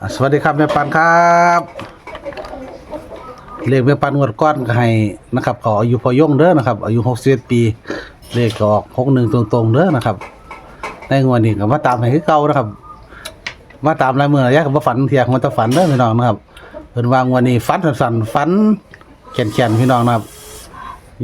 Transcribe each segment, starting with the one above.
อะสวัสดีครับแม่ปันครับเลขแม่ปันงวดก้อนก็ให้นะครับขออายุพอย่งเด้อนะครับ อายุ61ปีเลขก็ออก61ตรงๆเด้อนะครับในงวดนี้ก็มาตามให้คือเก่านะครับ มาตามลายมือระยะก็บ่ฝันเที่ยงมันจะฝันเด้อพี่น้องนะครับเพิ่นวางวันนี้ฝันสั่นๆฝันแก่นๆพี่น้องนะครับ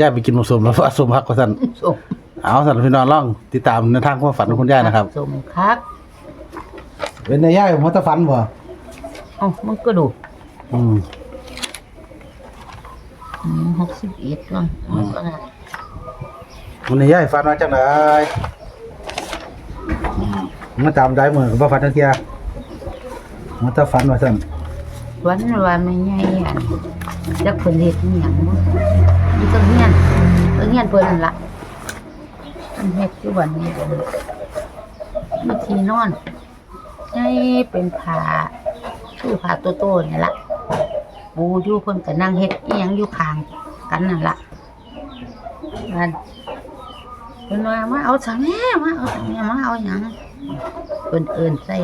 ย่าไปกินหมูสมแล้วว่าสมพักว่าซั่นส่งเอาสั่นพี่น้องลองติดตามในทางความฝันของคุณย่านะครับส่งครับเป็นในย่าผมจะฝันบ่เอ้ามันก็ดูอืมหกสิบเอ็ดก่อนมันก็ได้มันในย่าฝันว่าจังไดมาตามได้มือก็บ่ฝันจังเที่ยมันจะฝันว่าซั่นวันว่าไม่ไงอันจักเพิ่นเฮ็ดอีหยังบ่อยู่ตรงเฮียนตรงเฮียนเพิ่นนั่นล่ะมันเฮ็ดอยู่วันนี้เพิ่นมีที่นอนให้เป็นผ้า คือผ้าโตๆนี่ล่ะปูอยู่เพิ่นก็นั่งเฮ็ดอีหยังอยู่ข้างกันนั่นล่ะมันเพิ่นว่ามาเอาสังแม่มาเอาสังแม่มาเอาหยังเพิ่นเอิ้นใส่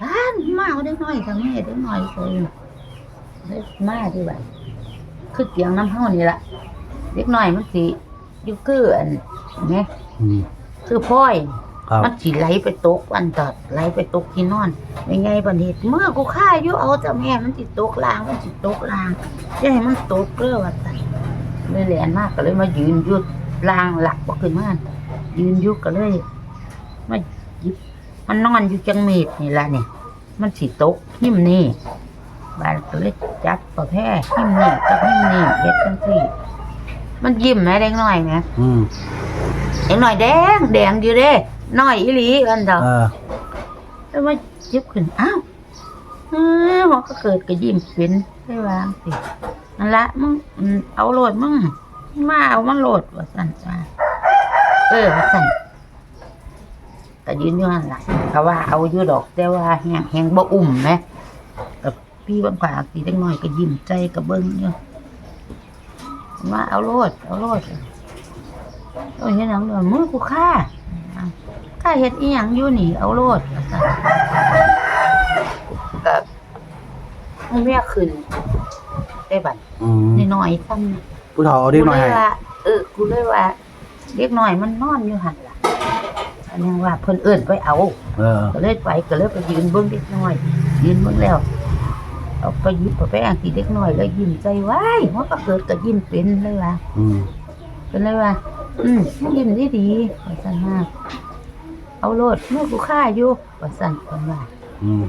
บ้านมาเอาเด็กน้อยสังแม่เด็กน้อยเพิ่นเด็กมาที่บ้านคือเตียงน้ำเฮานี่ล่ะเด็กน้อยมันสิอยู่คืออันแหมอืมคือพ่อย ครับ มันสิไหลไปตกอันตอดไหลไปตกที่นอนไม่ไงบันเหตุเมื่อกูฆ่าอยู่เอาแต่แม่มันสิตกลางมันสิตกลางจะให้มันตกเกลือว่าตันเลยแหลนมากก็เลยมายืนอยุดลางหลักบ่ขึ้นมายืนอยุดก็เลยมาหยิบมันนอนอยู่จังเมตรนี่ละนี่มันสิตกหิมนี่บานก็เลยจับประแพร่หิมนี่กับหิมนี่เฮ็ดจังซี่มันยิ้มแม่เด็กน้อยไหมอืม เด็กน้อยแดงแดงอยู่เด้ น้อยอีหลีอันเดอเออแล้วมายิบขึ้นอ้าวเออมันก็เกิดกระยิ้มเป็นได้วางสินั่นละมึงอืมเอาโหลดมึงมาเอามันโหลดว่าสั่นว่าเออว่าสั่นก็ยืนอยู่นั่นละเขาว่าเอาอยู่ดอกแต่ว่าแหงแหงบ่อุ่มนะกับพี่บางขวาสีเล็กน้อยก็ยิ้มใจกับเบิ้งอยู่ว่าเอาโลดเอาโลดเออเห็นหนังเดือมือกูฆ่าข้าเห็ดอีหยังอยู่นี่เอาโลดว่าซั่นกับให้แม่ขึ้นได้บัดอืมนิดหน่อยๆซ้ำนะผู้เฒ่าเอาเด็กน้อยให้กูเลยว่าเออกูเลยว่าเด็กน้อยมันนอนอยู่หันล่ะอันยังว่าเพิ่นเอิ้นไปเอา เออ ก็เลยไปก็เลยไปยืนเบิ่งเด็กน้อยยืนเบิ่งแล้วเอาไปหยิบไปแป้งสีเด็กน้อยแล้วยิ้มใจไว้มันก็เกิดก็ยิ้มเป็นเลยว่าอืมเป็นเลยว่า อืมยิ้มดีดีๆว่าสั่นมาก เอาโลดเมื่อกูฆ่าอยู่ว่าสั่นคนว่าอืม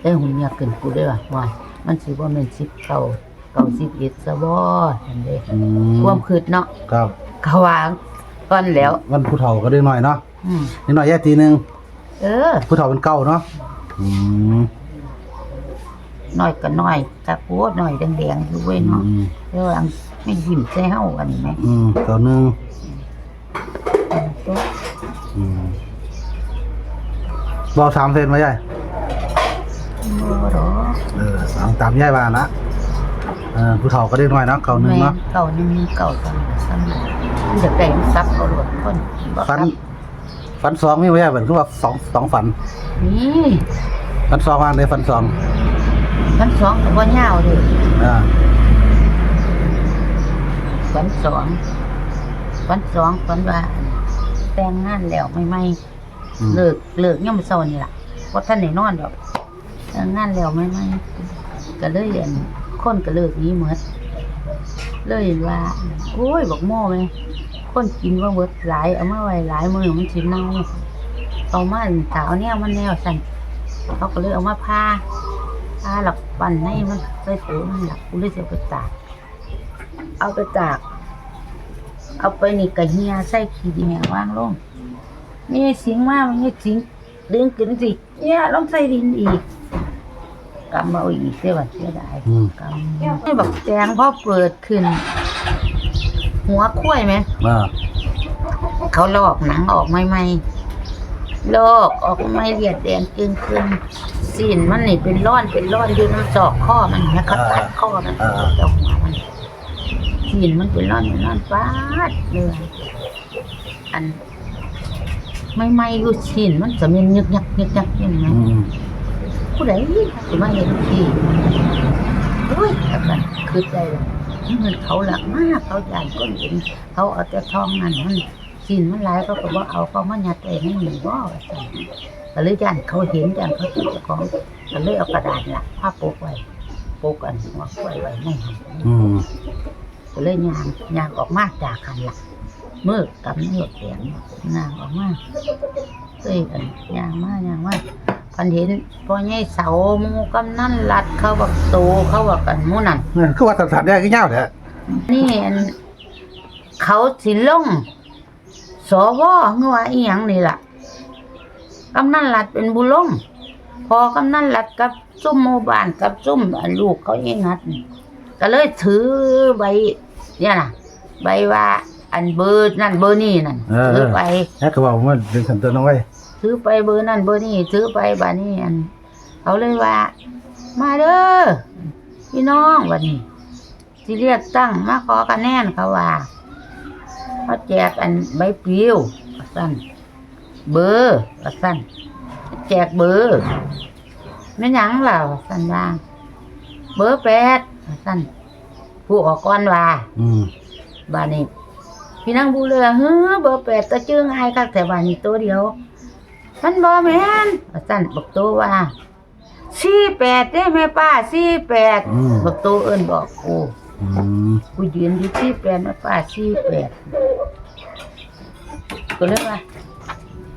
แต่หุ่นยาขึ้นกูได้ว่าว่ามันสิว่ามันสิบเก้าเก้าสิบเอ็ดซะบ่นั่นเด้อืมความคืดเนาะครับเขาวางก่อนแล้ว วันผู้เฒ่าก็เด็กน้อยเนาะอืมเด็กน้อยแย่ตีหนึงเออ ผู้เฒ่าเป็นเก้าเนาะอืมน้อยก็น้อยกะโพดน้อยแดงๆอยู่เว้ยเนาะอืมเดี๋ยวหลังไม่ยิ้มใส่เฮาอันนี้แม่อืมเก้าหนึ่ง ตัว อืม บอกสามเซนมาใหญ่บ่ดอกเออสามตามย่ายว่านะเออผู้เฒ่าก็เด็กน้อยเนาะเก้าหนึ่งแม่เนาะ เก่านี่มีเก่าจังซ้ำเลยมันจะได้มันซับเอาโลดคนบ่ฟันซับฟันสองนี่ไม่ใช่เหมือนคือว่าสองสองฝัน นี่ฟันสองว่าในฟันสองวันสองก็บ่ยาวเด้ออ่าวันสองวันสองวันว่าแต่งงานแล้วไม่ไม่อืม เลิกเลิกยามมื้อเช้านี่ล่ะบ่ทันได้นอนดอกแต่งานแล้วไม่ไม่ก็เลยเรียนคนก็เลิกนี้หมดเลยว่าโอ้ยบอกโม่แม่คนกินว่าเบิดหลายเอามาไว้หลายมือมันสิมเน่าเอามาถาวเนี่ยมันแนวสั่นเขาก็เลยเอามาพาพาหลักปั่นให้มันใส่ปุ๋มันหลักกูเลยจะเอาไปตาก เอาไปตาก เอาไปนี่กะเฮียใส่ขี้ดีแม่วางลง นี่สิงมามันนี่สิงดึงขึ้นสิเนี่ยลองใส่ดินอีกกำมาเอาอีกเสียว่าเสียดายอืม กำให้บักแจงพอเปิดขึ้น หัวคุ้ยไหม อ่าเขาลอกหนังออกใหม่ๆลอกออกไม่เลียดแดงกึ่งขึ้นสีนมันนี่เป็นร่อนเป็นร่อนอยู่น้ำจอกข้อมันนะเขาตัดข้อมันออกจากหัวมันสีนมันเป็นร่อนเป็นร่อนฟาดเลยอัน ไม่ไม่อยู่สีนมันจะมียึกยักยึกยักอยังไงอืมผู้ใดสิมาเห็นพี่โอ้ยแล้วกันคือใจเลยมันเขาหลักมากเขาใหญ่ก้นเห็นเขาเอาแต่ทองนั่นมันสินมันหลายเขาก็บ่เอาเขามายัดไว้ในหมู่บ่ว่าซั่นก็เลยย่านเขาเห็นย่านเขาเจ้าของก็เลยเอากระดาษน่ะผ้าโปกไว้โปกอันหัวกล้วยไว้ในหัน อืม ก็เลยยางยางออกมาจากคันละมือกับมือเสียงยางออกมาเอ้ยกันยางมายางมาพันเห็นพ่อใหญ่เสาหมูกำนั่นรัดเขาบักโตเขาบักกันหมูนั่นนั่นคือว่าสัตว์ๆได้ก็ยาวแท้นี่อันเขาสิลงสวเงว่าอีหยังนี่ล่ะกำนันรัดเป็นบุลงพอกำนันรัดกับซุ่มหมู่บ้านกับซุ่มอันลูกเขาเองนัดนี่ก็เลยถือใบเนี่ยน่ะ ใบว่า อันเบอร์นั่นเบอร์นี่นั่นถือไปแล้วก็บอกว่าเป็นสันตัวน้องไว้ถือไปเบอร์นั่นเบอร์นี่ถือไปบานี้อันเขาเลยว่า มาเด้อพี่น้องวันนี้ที่เรียกตั้งมาขอคะแนนเขาว่าเขาแจกอันใบปลิวว่าสั้นเบอร์ว่าสั้นแจกเบอร์ไม่นหยังล่ะว่าสั้นว่าเบอร์แปดว่าสั้นผู้ออกก่อนว่า อืม บานนี้ พี่นางบูเรือเฮ้อเบอร์แปดตะจื้อง่ายคักแต่บานนี้ตัวเดียวมันบอแมนว่าสั้นบอกตัวว่าสี่แปดได้ไหมป้าสี่แปดบอกตัวเอิ้นบอกกู อืมกูยืนอยู่สี่แปดแม่ป้าสี่แปดก็เลยว่า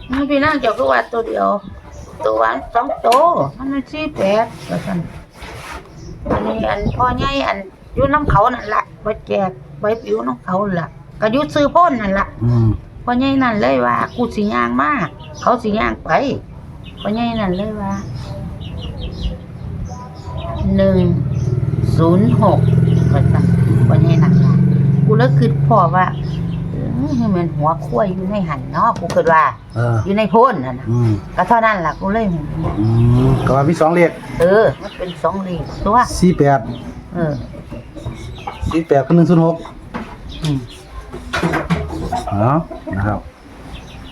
มันพี่นางเจ้าก็ว่าตัวเดียว ตัววันสองตัวมันไม่สี่แปดว่าสั้นอันนี้อันพ่อใหญ่อันอยู่น้ำเขานั่นละไปแจกใบปิวน้ำเขานั่นละ ก็อยุซื้อพ่นนั่นละอืมพ่อใหญ่นั่นเลยว่า กูสิย่างมาก เขาสิย่างไปพ่อใหญ่นั่นเลยว่าหนึ่งศูนย์หกก็สั่งพ่อใหญ่นั่นว่ากูเลยคิดพ่อว่าเออให้มันหัวคุ้ยอยู่ในหันเนาะกูคิดว่า เออ อยู่ในโพ่นนั่นน่ะอืมก็เท่านั้นล่ะกูเลยหูอืมก็ว่ามีสองเลขเออ มันเป็นสองเหลี่ยมตัวสี่แปดเออ สี่แปดกับหนึ่งศูนย์หกอืม อ๋อนะครับ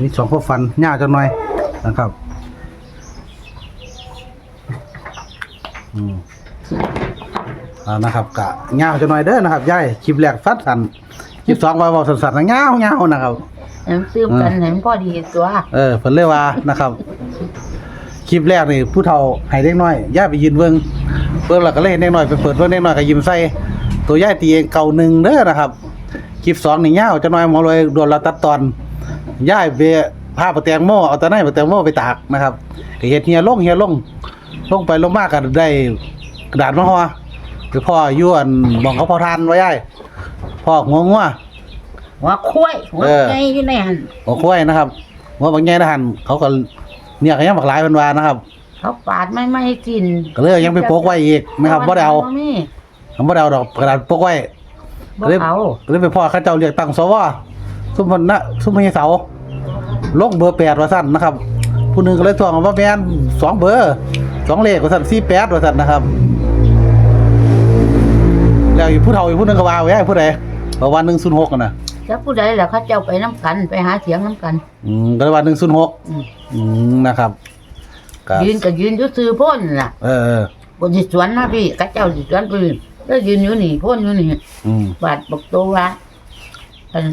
มีสองข้อฟันยาวจังหน่อยนะครับอืมอ่านะครับกะยาวจังหน่อยเด้อนะครับยายคลิปแรกสั้นสันคลิปสองว่าบอกสั้นๆนะยาวยาวนะครับให้มันซื้อกันให้มันพอดีตัวเออเพิ่นเลยว่านะครับ คลิปแรกนี่ผู้เฒ่าให้เด็กน้อยย่าไปยืนเบิ่งเบิ่งแล้วก็เลยให้เด็กน้อยไปเปิดเบิ่งเด็กน้อยก็ยิ้มใส่ ตัวย่าตีเองเก่าหนึ่งเด้อนะครับค ลิปสองนี่ยาวจะน้อยหมอเลยโดนเราตัดตอนย่ายไปพาปะแตงโมเอาตะไนปะแตงโมไปตากนะครับก็เฮ็ดเฮียลงเฮียลงลงไปลงมาก็ได้กระดาษมาห่อคือพ่ออยู่อันหมองเขาเผาทานไว้ย่ายพ่อหัวงัวหัวคุ้ยหัวเออใหญ่อยู่ในหันหัวควายนะครับหัวบางแง่นะหันเขาก็เนี่ยก็ยังบักหลายเพิ่นว่านะครับเขาปาดไม่ไม่ให้กิน ก็เลยยังไปโปกไว้อีกนะครับบ่ได้เอาบ่มีผมบ่ได้เอาดอกกระดาษโปกไว้ บ่เอาก็เลยไปพ่อเขาเจ้าเรียกตั้งสวซุมเพิ่นนะซุมพญเสาลงเบอร์8ว่าซั่นนะครับ ผู้หนึงก็เลยทวงว่าแม่นสองเบอร์สองเลขว่าซั่น48ว่าซั่นนะครับ แล้วอีกผู้เฒ่าอีกผู้หนึงก็ว่าไว้ให้ผู้ใดว่าวัน106กันน่ะแล้วผู้ใดล่ะเขาเจ้าไปน้ำกันไปหาเสียงน้ำกัน อืมก็เลยว่า106อืมอืมนะครับก็ยืนก็ยืนอยู่ซื้อพ่นล่ะ เออเออบนสิสวนมาพี่เขาเจ้าสิสวนไป แล้วยืนอยู่นี่พ่นอยู่นี่อืมบาดบอกตัวว่าอัน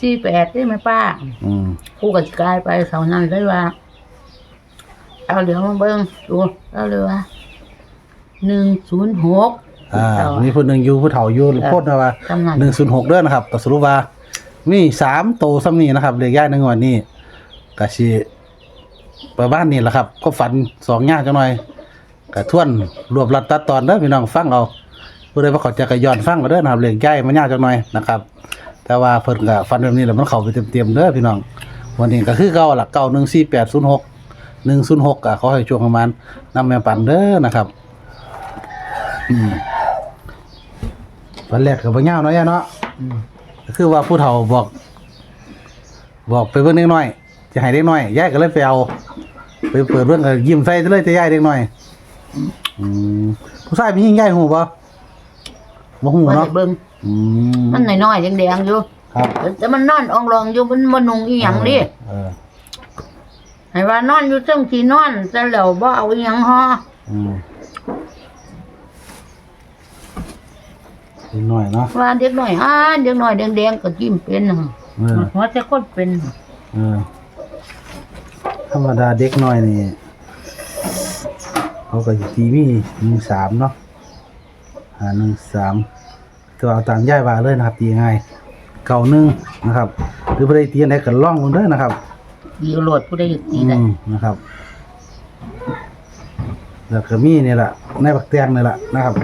สี่แปดได้ไหมป้าอืมผู้กสิกายไปเขานั่นเลยว่า เอาเดี๋ยวมาเบิ่งดูแล้วเลยว่าหนึ่งศูนย์หก อ่ามีผู้หนึ่งอยู่ผู้เฒ่าอยู่โพดนะว่ากำนันหนึ่งศูนย์หกเด้อนะครับก็สรุปว่ามีสามโตซ้ำนี่นะครับเลขย่ายในงวดนี้ก็สิประมาณนี้แหละครับ ก็ฝันสองย่างจังหน่อยก็ทวนรวบรัดตัดตอนเด้อพี่น้องฟังเอา ผู้ใดว่าเขาจะกระย้อนฟังก็เด้อนะครับเลขย่ายมันยากจังหน่อยนะครับ แต่ว่าเพิ่นก็ฟันแบบนี้แล้วมันเข้าไปเต็มๆเด้อพี่น้อง วันนี้ก็คือเก่าล่ะเก้าหนึ่งสี่แปดศูนย์หกหนึ่งศูนย์หกก็ขอให้ช่วงประมาณนำแม่ปันเด้อนะครับอืมวันแรกก็บ่ยาวเนาะย่าเนาะอืมคือว่าผู้เฒ่าบอก บอกไปเบิ่งเด็กน้อย จะให้เด็กน้อยยายก็เลยไปเอาไปเปิดเบิ่งก็ยิ้มใส่เลยจะยายเด็กน้อย อืมผู้ชายมียิ่งใหญ่หูบ่ บ่หูว่าเนาะได้เบิ่งอืมมันน้อยๆแดงๆอยู่ครับแต่มันนอนอองรองอยู่มันบ่นุงอีหยังดิเออให้ว่านอนอยู่ซึ่งที่นอนแต่แล้วบ่เอาอีหยังฮออืมนิดหน่อยเนาะว่าเด็กน้อยอ่านเด็กน้อยแดงๆก็จิ้มเป็นน่ะเออหัวแต่คนเป็นน่ะเออธรรมดาเด็กน้อยนี่เขาก็อยู่ทีวีหนึ่งสามเนาะ หาหนึ่งสามตัวเอาตามย่ายว่าเลยนะครับตีง่ายเก่าหนึ่งนะครับ หรือบ่ได้ตีอันใดก็ล่องมันเด้อนะครับดีโหลดผู้ใดอยากตีได้อืมนะครับ แล้วก็มีนี่แหละในบักแตงนี่แหละนะครับ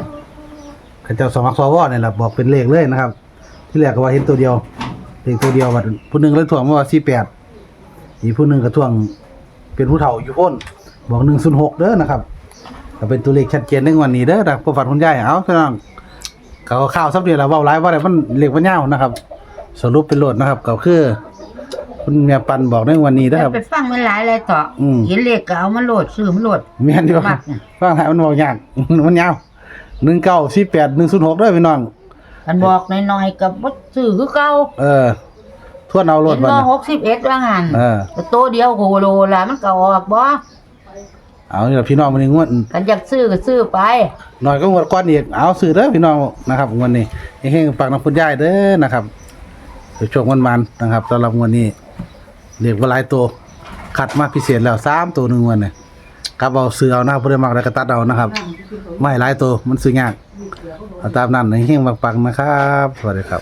เขาเจ้าสมัครสวนี่แหละบอกเป็นเลขเลยนะครับ ที่แรกก็ว่าเห็นตัวเดียวเลขตัวเดียวว่าผู้หนึ่งเลยถ่วงมาว่าสี่แปดอีกผู้หนึ่งก็ถ่วงเป็นผู้เฒ่าอยู่พ้นบอกหนึ่งศูนย์หกเด้อนะครับ ก็เป็นตัวเลขชัดเจนในวันนี้เด้อนะประวัติคุณยายเอาพี่น้องเขาก็ข่าวสับเดียวแล้วเว่าไลฟ์ว่าอะไรมันเลขมันยาวนะครับ สรุปเป็นโหลดนะครับ ก็คือ คุณเมียปันบอกในวันนี้เด้อครับ ไปฟังมันหลายอะไรต่ออม เห็นเลขก็เอามาโหลดซื้อมาโหลดแม่นอยู่มากเนี่ยฟังไทยมันบอกยาก มันยาวหนึ่งเก้าสี่แปดหนึ่งศูนย์หกด้วยพี่น้อง กันบอกน้อยๆกับบ่ซื้อคือเก่าเออ ทวนเอารถเห็นบัดบ่นะ61ว่างั้นเออแต่โตเดียวโคโลละมันก็ออกบ่ เอาเนี่ยพี่น้องมันงวดกันอยากซื้อก็ซื้อไปหน่อยก็งวดก้อนอีกเอาซื้อเด้อพี่น้องนะครับงวดนี้เฮงๆปากน้ำพุนย่ายเด้อนะครับโชคมันมันๆนะครับสำหรับงวดนี้เรียกว่าหลายตัวคัดมาพิเศษแล้วสามตัวหนึ่งวันเนี่ยครับเอาซื้อเอานะครับเพื่อมากแล้วก็ตัดเอานะครับ ไม่หลายตัวมันซื้อยากเอาตามนั้นเฮงๆปักๆนะครับสวัสดีครับ